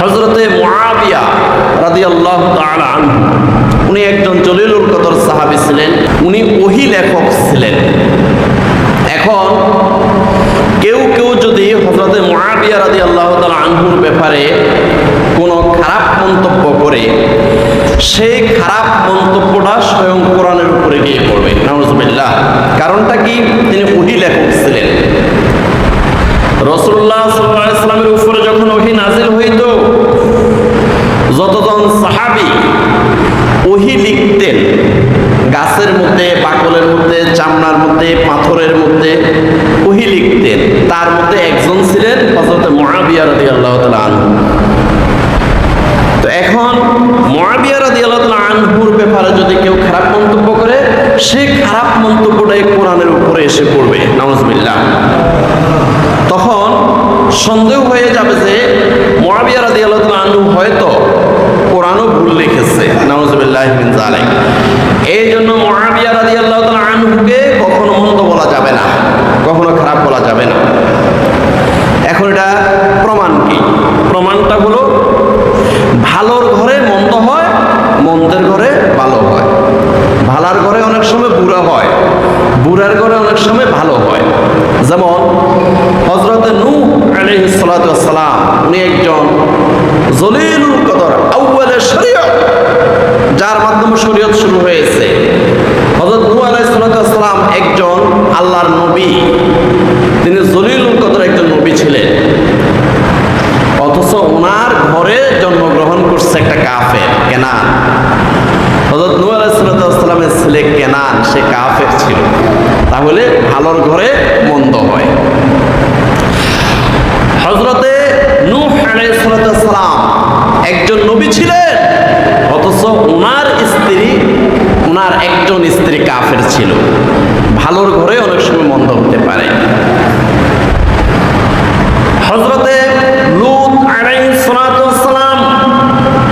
হজরতে আনহু, উনি একজন জলিলুল কদর সাহাবী ছিলেন। উনি ওহি লেখক ছিলেন। এখন কেউ কেউ যদি হজরতে মুআবিয়া রাদিয়াল্লাহু তাআলা আনহুর ব্যাপারে কোনো খারাপ মন্তব্য করে, সেই খারাপ মন্তব্যটা স্বয়ং কোরআনের উপরে গিয়ে পড়বে। নাউজুবিল্লাহ। কারণটা কি তিনি ওহি লেখক ছিলেন রসুল্লাহ সাল্লামের উপরে যখন ওহি নাজিল হইত যতজন সাহাবি লিখতেন গাছের মধ্যে, পাকলের মধ্যে চামড়ার মধ্যে, পাথরের মধ্যে ওহি লিখতেন তার মধ্যে একজন ছিলেন হজরত মহাবিয়া রদি আল্লাহ আনহু। তো এখন মহাবিয়া রদি আল্লাহ আনহুর ব্যাপারে যদি কেউ খারাপ মন্তব্য করে, সে খারাপ মন্তব্যটাই কোরআনের উপরে এসে পড়বে। নওয়াজবিল্লাহ তখন সন্দেহ হয়ে যাবে যে মহাবিয়া রাদি আল্লাহ আনহু মিন জালিক এই জন্য মহাবিয়া রাদি আল্লাহ আনহুকে কখনো মন্দ বলা যাবে না কখনো খারাপ বলা যাবে না এখন এটা প্রমাণ কি প্রমাণটা হলো ভালোর ঘরে মন্দ হয় মন্দের ঘরে ভালো হয় ভালার ঘরে অনেক সময় বুড়া হয় বুড়ার ঘরে অনেক সময় ভালো হয় যেমন হজরত নূ আলাইহিস সালাতু ওয়াস সালাম উনি একজন জলিলুল কদর আউয়ালে শরীয়ত যার মাধ্যমে শরীয়ত শুরু হয়েছে হজরত নূ আলাইহিস সালাতু ওয়াস সালাম একজন আল্লাহর নবী। তিনি জলিলুল কদর একজন নবী ছিলেন। অথচ ওনার ঘরে জন্মগ্রহণ করছে একটা কাফের, কেনান। হজরত ছেলে কেনান, সে কাফের ছিল। তাহলে ভালোর ঘরে মন্দ হয়। হজরতে একজন নবী ছিলেন, অথচ ওনার স্ত্রী, ওনার একজন স্ত্রী কাফের ছিল। ভালোর ঘরে সময় মন্দ হতে পারে। হজরতে লুত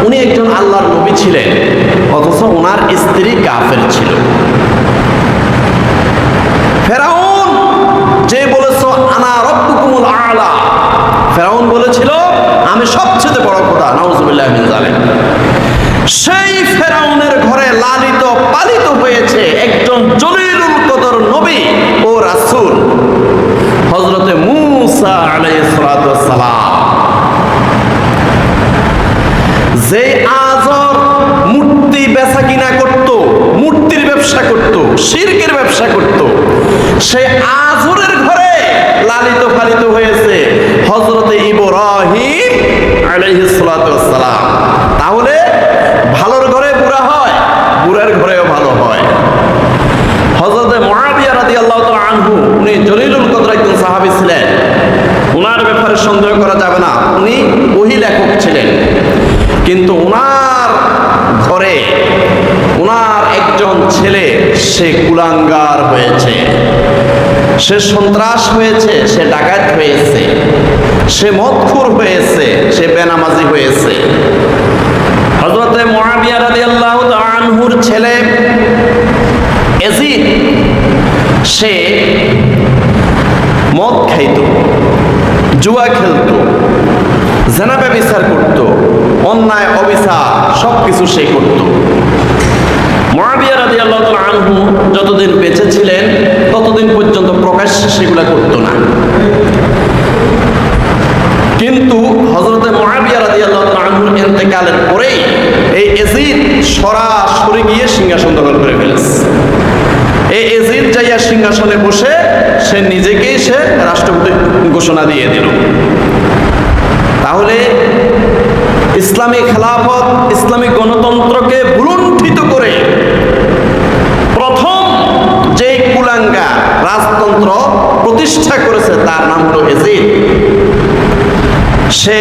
উনি একজন আল্লাহর নবী ছিলেন, অথচ ওনার স্ত্রী কাফের ছিল। ফেরাউন, যে বলেছ, আনা রব্বুকুমুল আলা ফেরাউন বলেছিল, আমি সবচেয়ে বড় খোদা, নাউজুবিল্লাহ মিন সেই ফেরাউনের ঘরে লালিত পালিত হয়েছে একজন জলিলুল কদর নবী ও রাসূল হজরতে মুসা আলাইহিস সালাম যে আজর মূর্তি বেচা কিনা করত মূর্তির ব্যবসা করত শির্কের ব্যবসা করত সে আজরের ঘরে লালিত পালিত হয়েছে হজরতে ইব্রাহিম আলাইহিস সালাম তাহলে ভালোর ঘরে বুড়া হয় বুড়ার ঘরেও ভালো হয় হজরতে মহাবিয়া রাদি আল্লাহ আনহু উনি জলিলুল কদর একজন সাহাবী ছিলেন ওনার ব্যাপারে সন্দেহ করা যাবে না উনি ওহি লেখক ছিলেন কিন্তু ওনার ঘরে ওনার একজন ছেলে, সে কুলাঙ্গার হয়েছে। সে সন্ত্রাস হয়েছে, সে ডাকাত হয়েছে। সে মদখুর হয়েছে, সে বেনামাজি হয়েছে। হজরতে মহাবিয়া রাদি আল্লাহ আনহুর ছেলে এজিদ, সে মদ খাইত, জুয়া খেলতো জেনাবে বিচার করত, অন্যায় সব কিছু সে করত। আনহু যতদিন বেঁচে ছিলেন, ততদিন পর্যন্ত প্রকাশ্যে সেগুলা করত না। কিন্তু হজরতে মহাবিয়া রাদি আল্লাহ আনহুর এতেকালের পরেই এই এজিদ সরাসরি গিয়ে সিংহাসন দখল করে ফেলেছে। এই এজিদ যাইয়া সিংহাসনে বসে, সে নিজেকেই সে রাষ্ট্রপতি ঘোষণা দিয়ে দিল। তাহলে ইসলামী খেলাফত, ইসলামী গণতন্ত্রকে ভুলুণ্ঠিত করে প্রথম যে কুলাঙ্গা রাজতন্ত্র প্রতিষ্ঠা করেছে, তার নাম হলো এজিদ। সে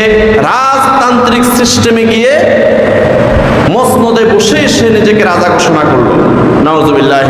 রাজতান্ত্রিক সিস্টেমে গিয়ে মসনদে বসে সে নিজেকে রাজা ঘোষণা করল। নওয়াজুবিল্লাহ